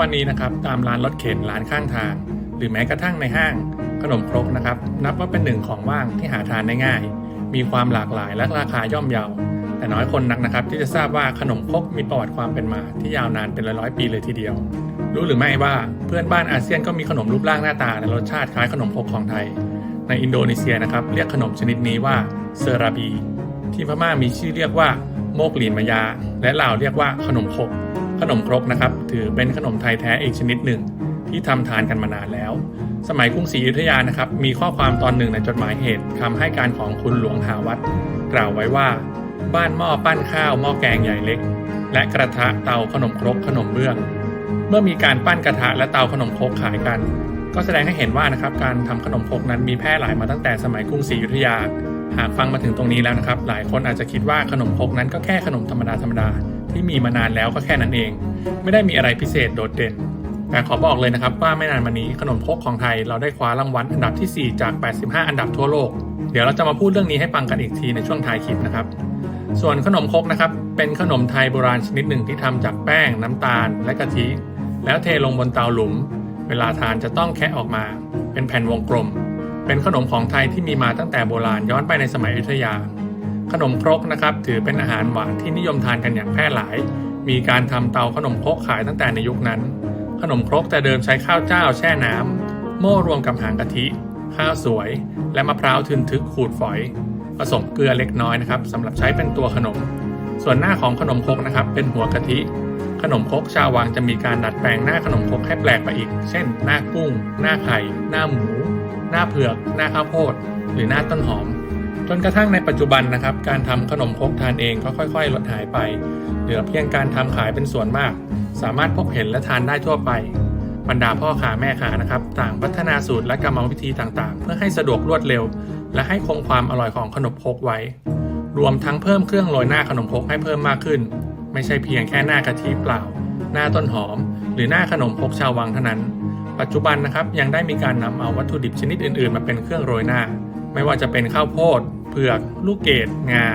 วันนี้นะครับตามร้านรถเข็นร้านข้างทาง หรือแม้กระทั่งในห้าง ขนมครกนะครับ นับว่าเป็นหนึ่งของว่างที่หาทานได้ง่าย มีความหลากหลายและราคาย่อมเยา แต่น้อยคนนักนะครับ ที่จะทราบว่าขนมครกมีประวัติความเป็นมา ที่ยาวนานเป็นร้อยๆปีเลยทีเดียว รู้หรือไม่ว่าเพื่อนบ้านอาเซียนก็มีขนมรูปร่างหน้าตาและรสชาติคล้ายขนมครกของไทย ในอินโดนีเซียนะครับเรียกขนมชนิดนี้ว่าเซราบีที่พม่ามีชื่อเรียกว่าโมกหลีนมายา และลาวเรียกว่าขนมครก ขนมครกนะครับ ถือเป็นขนมไทยแท้อีกชนิดหนึ่ง ที่ทำทานกันมานานแล้ว สมัยกรุงศรีอยุธยานะครับ มีข้อความตอนหนึ่งในจดหมายเหตุคำให้การของคุณหลวงหาวัดกล่าวไว้ว่า บ้านหม้อปั้นข้าวหม้อแกงใหญ่เล็ก และกระทะเตาขนมครกขนมเบื้อง เมื่อมีการปั้นกระทะและเตาขนมครกขายกัน ก็แสดงให้เห็นว่านะครับการทำขนมครกนั้นมีแพร่หลายมาตั้งแต่สมัยกรุงศรีอยุธยาหากฟังมาถึงตรงนี้แล้วนะครับ หลายคนอาจจะคิดว่าขนมครกนั้นก็แค่ขนมธรรมดาธรรมดา ที่มีมานานแล้วก็แค่นั้นเอง ไม่ได้มีอะไรพิเศษโดดเด่น แต่ขอบอกเลยนะครับว่าไม่นานมานี้ขนมคกของไทยเราได้คว้ารางวัลอันดับที่ 4 จาก 85 อันดับทั่วโลก เดี๋ยวเราจะมาพูดเรื่องนี้ให้ฟังกันอีกทีในช่วงท้ายคลิปนะครับส่วนขนมคกนะครับ เป็นขนมไทยโบราณชนิดหนึ่งที่ทำจากแป้ง น้ำตาล และกะทิ แล้วเทลงบนเตาหลุม เวลาทานจะต้องแคะออกมา เป็นแผ่นวงกลม เป็นขนมของไทยที่มีมาตั้งแต่โบราณย้อนไปในสมัยอยุธยา ขนมครกนะครับถือเป็นอาหารหวานที่นิยมทานกันอย่างแพร่หลาย มีการทำเตาขนมครกขายตั้งแต่ในยุคนั้น ขนมครกแต่เดิมใช้ข้าวเจ้าแช่น้ำโม่รวมกับหางกะทิ ข้าวสวย และมะพร้าวทึนทึกขูดฝอย ผสมเกลือเล็กน้อยนะครับสำหรับใช้เป็นตัวขนม ส่วนหน้าของขนมครกนะครับ เป็นหัวกะทิ ขนมครกชาววังจะมีการดัดแปลงหน้าขนมครกให้แปลกไปอีก เช่น หน้ากุ้ง หน้าไข่ หน้าหมู หน้าเผือก หน้าข้าวโพด หรือหน้าต้นหอม จนกระทั่งในปัจจุบันนะครับ การทำขนมครกทานเองก็ค่อย ๆ ลดหายไป เหลือเพียงการทำขายเป็นส่วนมาก สามารถพบเห็นและทานได้ทั่วไป บรรดาพ่อค้าแม่ค้านะครับ ต่างพัฒนาสูตรและกรรมวิธีต่างๆ เพื่อให้สะดวกรวดเร็ว และให้คงความอร่อยของขนมครกไว้ รวมทั้งเพิ่มเครื่องโรยหน้าขนมครกให้เพิ่มมากขึ้น ไม่ใช่เพียงแค่หน้ากะทิเปล่า หน้าต้นหอม หรือหน้าขนมครกชาววังเท่านั้น ปัจจุบันนะครับยังได้มีการนำเอาวัตถุดิบชนิดอื่น ๆ มาเป็นเครื่องโรยหน้า ไม่ว่าจะเป็นข้าวโพด เผือก ลูกเกดงา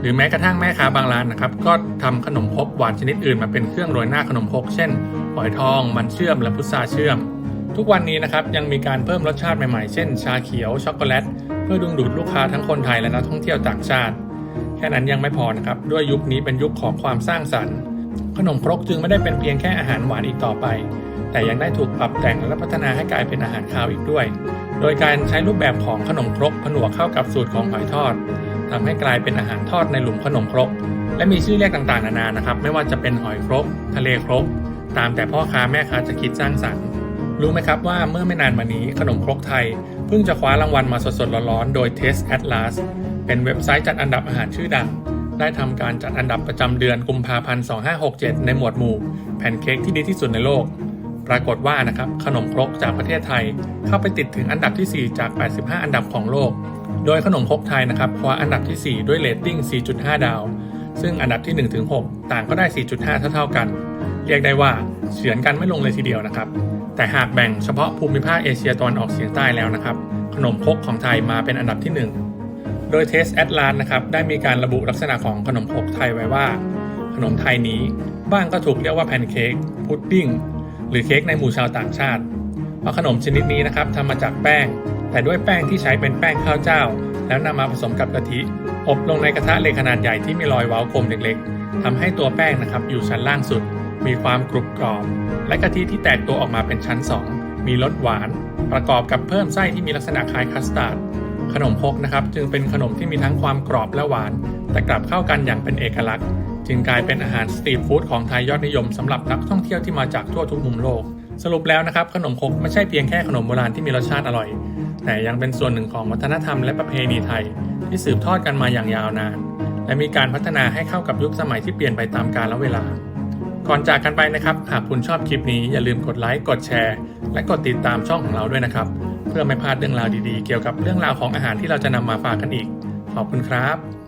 หรือแม้กระทั่งแม่ค้าบางร้านนะครับก็ทำขนมครกหวานชนิดอื่นมาเป็นเครื่องโรยหน้าขนมครกเช่นฝอยทอง มันเชื่อมและพุทราเชื่อม ทุกวันนี้นะครับยังมีการเพิ่มรสชาติใหม่ๆ เช่น ชาเขียวช็อกโกแลตเพื่อดึงดูดลูกค้าทั้งคนไทยและนักท่องเที่ยวต่างชาติแค่นั้นยังไม่พอนะครับด้วยยุคนี้เป็นยุคของความสร้างสรรค์ ขนมครกจึงไม่ได้เป็นเพียงแค่อาหารหวานอีกต่อไป แต่ยังได้ถูกปรับแต่งและพัฒนาให้กลายเป็นอาหารคาวอีกด้วย โดยการใช้รูปแบบของขนมครกผนวกเข้ากับสูตรของหอยทอดทำให้กลายเป็นอาหารทอดในหลุมขนมครก และมีชื่อเรียกต่างๆ นานานะครับ ไม่ว่าจะเป็นหอยครก ทะเลครก ตามแต่พ่อค้าแม่ค้าจะคิดสร้างสรรค์รู้ไหมครับว่าเมื่อไม่นานมานี้ขนมครกไทย เพิ่งจะคว้ารางวัลมาสดๆร้อนๆโดย Taste Atlas เป็นเว็บไซต์จัดอันดับอาหารชื่อดัง ได้ทำการจัดอันดับประจำเดือนกุมภาพันธ์ 2567 ในหมวดหมู่แพนเค้กที่ดีที่สุดในโลก รากฏว่านะครับขนมครกจากประเทศไทยเข้าไปติดถึงอันดับที่ 4 จาก 85 อันดับของโลก โดยขนมครกไทยนะครับคว้าอันดับที่ 4 ด้วยเรตติ้ง 4.5 ดาว ซึ่งอันดับที่1-6ต่างก็ได้ 4.5 เท่าๆกัน เรียกได้ว่าเฉือนกันไม่ลงเลยทีเดียวนะครับ แต่หากแบ่งเฉพาะภูมิภาคเอเชียตะวันออกเฉียงใต้แล้วนะครับ ขนมครกของไทยมาเป็นอันดับที่ 1 โดยเทสแอดลานนะครับได้มีการระบุลักษณะของขนมครกไทยไว้ว่า ขนมไทยนี้บ้างก็ถูกเรียกว่าแพนเค้กพุดดิ้ง หรือเค้กในหมู่ชาวต่างชาติเพราะขนมชนิดนี้นะครับทำมาจากแป้ง แต่ด้วยแป้งที่ใช้เป็นแป้งข้าวเจ้า แล้วนำมาผสมกับกะทิ อบลงในกระทะเหล็กขนาดใหญ่ที่มีรอยเว้ากลมเล็กๆทำให้ตัวแป้งนะครับอยู่ชั้นล่างสุด มีความกรุบกรอบ และกะทิที่แตกตัวออกมาเป็นชั้น 2 มีรสหวาน ประกอบกับเพิ่มไส้ที่มีลักษณะคล้ายคัสตาร์ดขนมครกนะครับจึงเป็นขนมที่มีทั้งความกรอบและหวาน แต่กลับเข้ากันอย่างเป็นเอกลักษณ์ จึงกลายเป็นอาหารสตรีทฟู้ดของไทยยอดนิยมสำหรับนักท่องเที่ยวที่มาจากทั่วทุกมุมโลก สรุปแล้วนะครับ ขนมครกไม่ใช่เพียงแค่ขนมโบราณที่มีรสชาติอร่อย แต่ยังเป็นส่วนหนึ่งของวัฒนธรรมและประเพณีไทย ที่สืบทอดกันมาอย่างยาวนาน และมีการพัฒนาให้เข้ากับยุคสมัยที่เปลี่ยนไปตามกาลเวลา ก่อนจากกันไปนะครับ หากคุณชอบคลิปนี้อย่าลืมกดไลค์กดแชร์ และกดติดตามช่องของเราด้วยนะครับ เพื่อไม่พลาดเรื่องราวดีๆ เกี่ยวกับเรื่องราวของอาหารที่เราจะนำมาฝากกันอีก ขอบคุณครับ